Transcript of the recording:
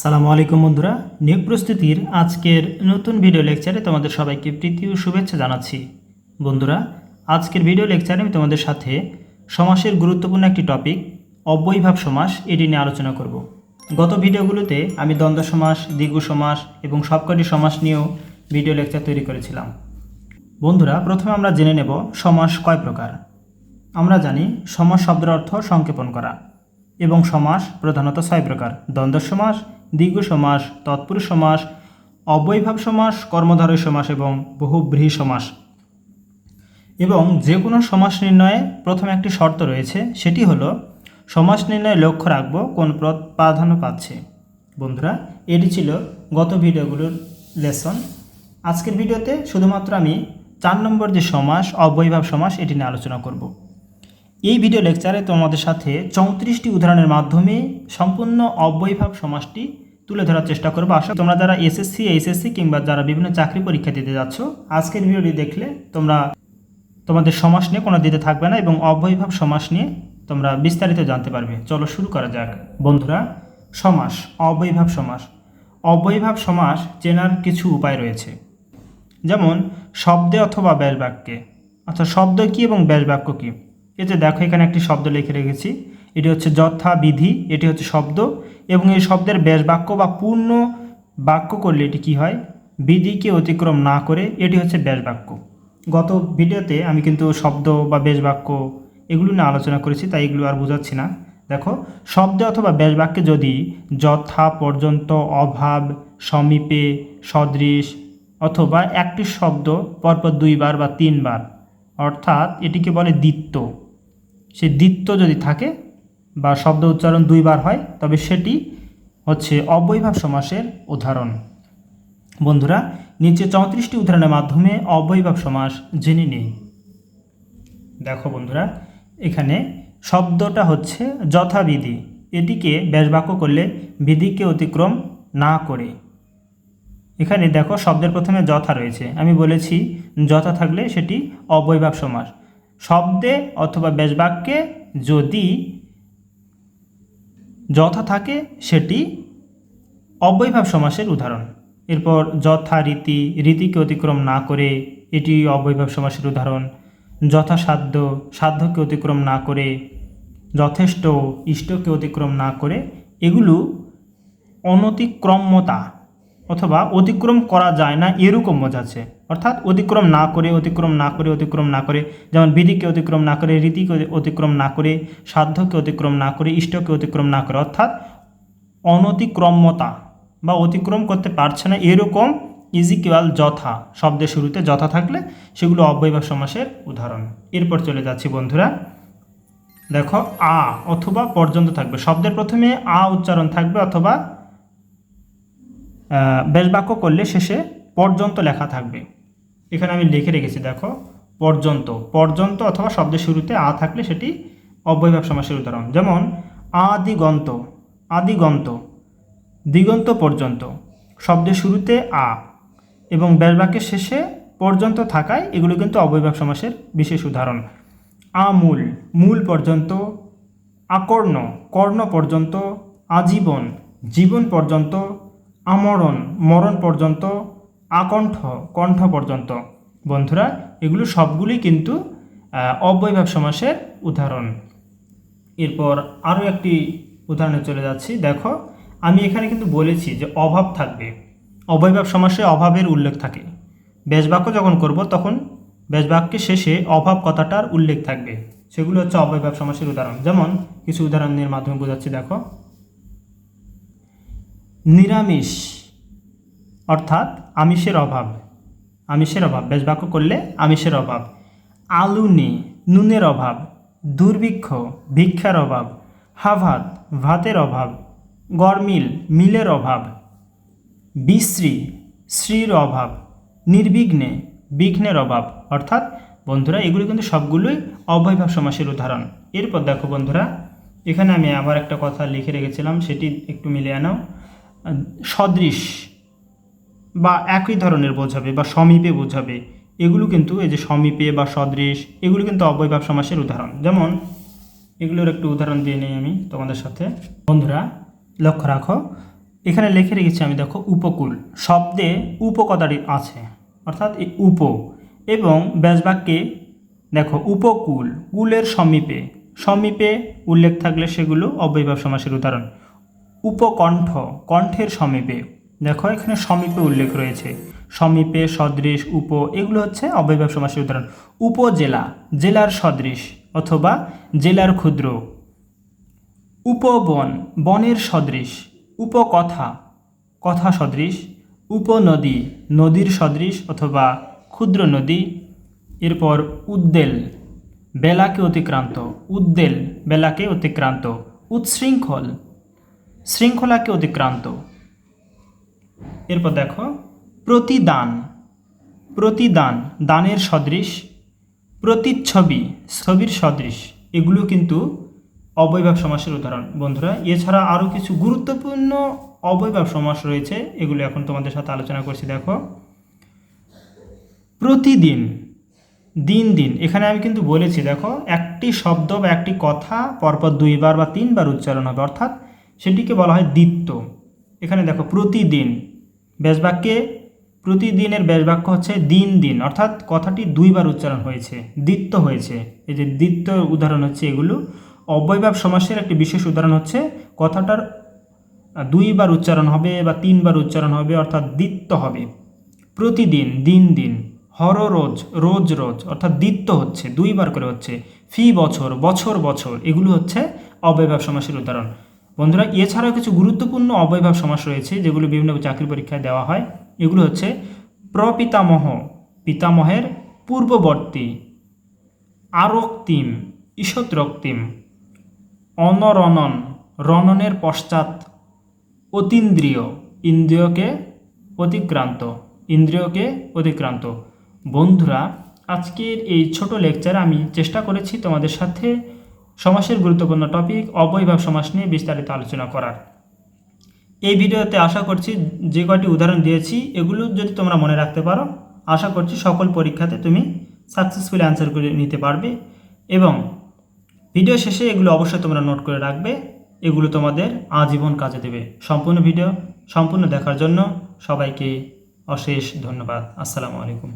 সালামু আলাইকুম বন্ধুরা, নিয়োগ প্রস্তুতির আজকের নতুন ভিডিও লেকচারে তোমাদের সবাইকে প্রীতি ও শুভেচ্ছা জানাচ্ছি। বন্ধুরা, আজকের ভিডিও লেকচারে আমি তোমাদের সাথে সমাসের গুরুত্বপূর্ণ একটি টপিক অব্যয়ভাব সমাস, এটি নিয়ে আলোচনা করব। গত ভিডিওগুলোতে আমি দ্বন্দ্ব সমাস দ্বিগু সমাস এবং সবকটি সমাস নিয়েও ভিডিও লেকচার তৈরি করেছিলাম। বন্ধুরা, প্রথমে আমরা জেনে নেব সমাস কয় প্রকার। আমরা জানি সমাস শব্দের অর্থ সংক্ষেপণ করা। এবং সমাস প্রধানত ছয় প্রকার। দ্বন্দ্ব সমাস, দ্বিগু সমাস, তৎপুরুষ সমাস, অবৈভাব সমাস, কর্মধারয় সমাস এবং বহুব্রীহি সমাস। এবং যে কোনো সমাস নির্ণয়ে প্রথমে একটি শর্ত রয়েছে, সেটি হলো সমাস নির্ণয়ে লক্ষ্য রাখব কোন প্রাধান্য পাচ্ছে। বন্ধুরা, এটি ছিল গত ভিডিওগুলোর লেসন। আজকের ভিডিওতে শুধুমাত্র আমি চার নম্বর যে সমাস, অবৈভাব সমাস, এটি নিয়ে আলোচনা করব। এই ভিডিও লেকচারে তোমাদের সাথে চৌত্রিশটি উদাহরণের মাধ্যমে সম্পূর্ণ অব্যয়ভাব সমাজটি তুলে ধরার চেষ্টা করব। আশা তোমরা যারা এসএসসি এইচএসসি কিংবা যারা বিভিন্ন চাকরি পরীক্ষা দিতে যাচ্ছ, আজকের ভিডিওটি দেখলে তোমরা তোমাদের সমাস নিয়ে কোনো দিতে থাকবে না এবং অব্যয়ভাব সমাস নিয়ে তোমরা বিস্তারিত জানতে পারবে। চলো শুরু করা যাক। বন্ধুরা সমাস অব্যয়ভাব সমাস অব্যয়ভাব সমাস চেনার কিছু উপায় রয়েছে। যেমন, শব্দে অথবা ব্যাস বাক্যে অর্থাৎ শব্দ কী এবং ব্যাস বাক্য কী? এই যে দেখো, এখানে একটি শব্দ লিখে রেখেছি। এটি হচ্ছে যথা বিধি এটি হচ্ছে শব্দ। এবং এই শব্দের ব্যাস বাক্য বা পূর্ণ বাক্য করলে এটি কি হয়? বিধিকে অতিক্রম না করে এটি হচ্ছে ব্যাস বাক্য গত ভিডিওতে আমি কিন্তু শব্দ বা বেশ বাক্য এগুলো নিয়ে আলোচনা করেছি, তাই এগুলো আর বোঝাচ্ছি না। দেখো, শব্দে অথবা ব্যাস বাক্যে যদি যথা পর্যন্ত, অভাব, সমীপে, সদৃশ অথবা একটি শব্দ পরপর দুইবার বা তিনবার, অর্থাৎ এটিকে বলে দ্বিত্ব। সেই দ্বিত্ব যদি থাকে বা শব্দ উচ্চারণ দুইবার হয়, তবে সেটি হচ্ছে অবৈভাব সমাসের উদাহরণ। বন্ধুরা, নিচে চৌত্রিশটি উদাহরণের মাধ্যমে অবৈভাব সমাস জেনে নেই। দেখো বন্ধুরা, এখানে শব্দটা হচ্ছে যথাবিধি। এটিকে ব্যাসবাক্য করলে বিধিকে অতিক্রম না করে। এখানে দেখো শব্দের প্রথমে যথা রয়েছে। আমি বলেছি, যথা থাকলে সেটি অবৈভাব সমাস। শব্দে অথবা ব্যাসবাক্যে যদি যথা থাকে, সেটি অবৈভাব সমাসের উদাহরণ। এরপর যথা রীতি, রীতিকে অতিক্রম না করে, এটি অবৈভাব সমাসের উদাহরণ। যথাসাধ্য সাধ্যকে অতিক্রম না করে, যথেষ্ট, ইষ্টকে অতিক্রম না করে, এগুলো অনতিক্রম্যতা অথবা অতিক্রম করা যায় না, এরকম বোঝাচ্ছে অর্থাৎ অতিক্রম না করে, অতিক্রম না করে, অতিক্রম না করে, যেমন বিধিকে অতিক্রম না করে, রীতিকে অতিক্রম না করে, সাধ্যকে অতিক্রম না করে, ইষ্টকে অতিক্রম না করে, অর্থাৎ অনতিক্রম্যতা বা অতিক্রম করতে পারছে না, এরকম ইজিকুয়াল যথা শব্দের শুরুতে যথা থাকলে সেগুলো অব্যয়ভাব সমাসের উদাহরণ। এরপর চলে যাচ্ছি বন্ধুরা। দেখো, আ অথবা পর্যন্ত থাকবে। শব্দের প্রথমে আ উচ্চারণ থাকবে অথবা বাক্য করলে শেষে পর্যন্ত লেখা থাকবে। এখানে আমি লিখে রেখেছি, দেখো, পর্যন্ত। পর্যন্ত অথবা শব্দের শুরুতে আ থাকলে সেটি অব্যয়ভাব সমাসের উদাহরণ। যেমন, আদিগন্ত। আদিগন্ত। দিগন্ত পর্যন্ত। শব্দের শুরুতে আ। এবং ব্যাসবাক্যের শেষে পর্যন্ত থাকায় এগুলো কিন্তু অবৈভাব সমাসের বিশেষ উদাহরণ। আমূল। মূল পর্যন্ত। আকর্ণ। কর্ণ পর্যন্ত। আজীবন। জীবন পর্যন্ত। আমরণ, মরণ পর্যন্ত, আকণ্ঠ, কণ্ঠ পর্যন্ত। বন্ধুরা, এগুলো সবগুলি কিন্তু অবৈভাব সমাসের উদাহরণ। এরপর আরও একটি উদাহরণে চলে যাচ্ছি। দেখো, আমি এখানে কিন্তু বলেছি যে অভাব থাকবে। অবৈভাব সমাসে অভাবের উল্লেখ থাকে। ব্যাসবাক্য যখন করব, তখন ব্যাসবাক্যের শেষে অভাব কথাটার উল্লেখ থাকবে। সেগুলো হচ্ছে অবৈভাব সমাসের উদাহরণ। যেমন, কিছু উদাহরণের মাধ্যমে বোঝাচ্ছি, দেখো। নিরামিষ, অর্থাৎ আমিষের অভাব। আমিষের অভাব। ব্যাসবাক্য করলে আমিষের অভাব। আলু নেই, নুনের অভাব। দুর্ভিক্ষ, ভিক্ষার অভাব। হাভাত, ভাতের অভাব। গরমিল, মিলের অভাব। বিশ্রী শ্রীর অভাব। নির্বিঘ্নে, বিঘ্নের অভাব। অর্থাৎ বন্ধুরা, এগুলো কিন্তু সবগুলোই অবৈভাব সমাসের উদাহরণ। এরপর দেখো বন্ধুরা, এখানে আমি আবার একটা কথা লিখে রেখেছিলাম, সেটি একটু মিলে আনাও সদৃশ বা একই ধরনের বোঝাবে বা সমীপে বোঝাবে। এগুলো কিন্তু এই যে সমীপে বা সদৃশ, এগুলো কিন্তু অবৈভাব সমাসের উদাহরণ। যেমন এগুলোর একটু উদাহরণ দিয়ে নেই আমি তোমাদের সাথে। বন্ধুরা, লক্ষ্য রাখো, এখানে লিখে রেখেছি আমি, দেখো, উপকূল। শব্দে উপকথাটি আছে, অর্থাৎ এই উপ এবং ব্যাসবাক্যে দেখো, উপকূল, কুলের সমীপে। সমীপে উল্লেখ থাকলে সেগুলো অব্যয়ভাব সমাসের উদাহরণ। উপকণ্ঠ, কণ্ঠের সমীপে। দেখো, এখানে সমীপে উল্লেখ রয়েছে। সমীপে, সদৃশ, উপ, এগুলো হচ্ছে অব্যয়ভাব সমাসের উদাহরণ। উপজেলা, জেলার সদৃশ অথবা জেলার ক্ষুদ্র। উপবন, বনের সদৃশ, উপকথা, কথা সদৃশ, উপনদী, নদীর সদৃশ অথবা ক্ষুদ্র নদী। এরপর উদ্দেল, বেলাকে অতিক্রান্ত। উদ্দেল, বেলাকে অতিক্রান্ত। উচ্ছৃঙ্খল শৃঙ্খলাকে অতিক্রান্ত। এরপর দেখো, প্রতিদান প্রতিদান, দানের সদৃশ, প্রতিচ্ছবি, ছবির সদৃশ, এগুলো কিন্তু অবয়ভাব সমাসের উদাহরণ। বন্ধুরা, এছাড়া আরও কিছু গুরুত্বপূর্ণ অবয়ভাব সমাস রয়েছে, এগুলো এখন তোমাদের সাথে আলোচনা করছি, দেখো। প্রতিদিন, দিন দিন, এখানে আমি কিন্তু বলেছি, দেখো, একটি শব্দ বা একটি কথা পরপর দুইবার বা তিনবার উচ্চারণ হবে, অর্থাৎ সেটিকে বলা হয় দ্বিত্ব। এখানে দেখো, প্রতিদিন। ব্যাসবাক্যে প্রতিদিনের ব্যাসবাক্য হচ্ছে দিন দিন। অর্থাৎ কথাটি দুইবার উচ্চারণ হয়েছে, দ্বিত্ব হয়েছে। এই যে দ্বিত্ব উদাহরণ হচ্ছে এগুলো। অব্যয়ভাব সমাসের একটি বিশেষ উদাহরণ হচ্ছে কথাটার দুইবার উচ্চারণ হবে বা তিনবার উচ্চারণ হবে, অর্থাৎ দ্বিত্ব হবে। প্রতিদিন, দিন দিন। হর, রোজ রোজ রোজ। অর্থাৎ দ্বিত্ব হচ্ছে, দুইবার করে হচ্ছে। ফি, বছর বছর বছর। এগুলো হচ্ছে অব্যয়ভাব সমাসের উদাহরণ। বন্ধুরা, এছাড়াও কিছু গুরুত্বপূর্ণ অব্যয়ভাব সমাস রয়েছে, যেগুলো বিভিন্ন চাকরি পরীক্ষায় দেওয়া হয়। এগুলো হচ্ছে প্রপিতামহ, পিতামহের পূর্ববর্তী, আরক্তিম ঈষৎ রক্তিম অনরনন রননের পশ্চাৎ, অতীন্দ্রিয়, ইন্দ্রিয়কে অতিক্রান্ত ইন্দ্রিয়কে অতিক্রান্ত। বন্ধুরা, আজকের এই ছোট লেকচারে আমি চেষ্টা করেছি তোমাদের সাথে সমাসের গুরুত্বপূর্ণ টপিক অবৈভাব সমাস নিয়ে বিস্তারিত আলোচনা করার। এই ভিডিওতে আশা করছি যে কয়টি উদাহরণ দিয়েছি, এগুলো যদি তোমরা মনে রাখতে পারো, আশা করছি সকল পরীক্ষাতে তুমি সাকসেসফুলি অ্যান্সার করে নিতে পারবে এবং ভিডিও শেষে এগুলো অবশ্যই তোমরা নোট করে রাখবে, এগুলো তোমাদের আজীবন কাজে দেবে। সম্পূর্ণ ভিডিও সম্পূর্ণ দেখার জন্য সবাইকে অশেষ ধন্যবাদ। আসসালামু আলাইকুম।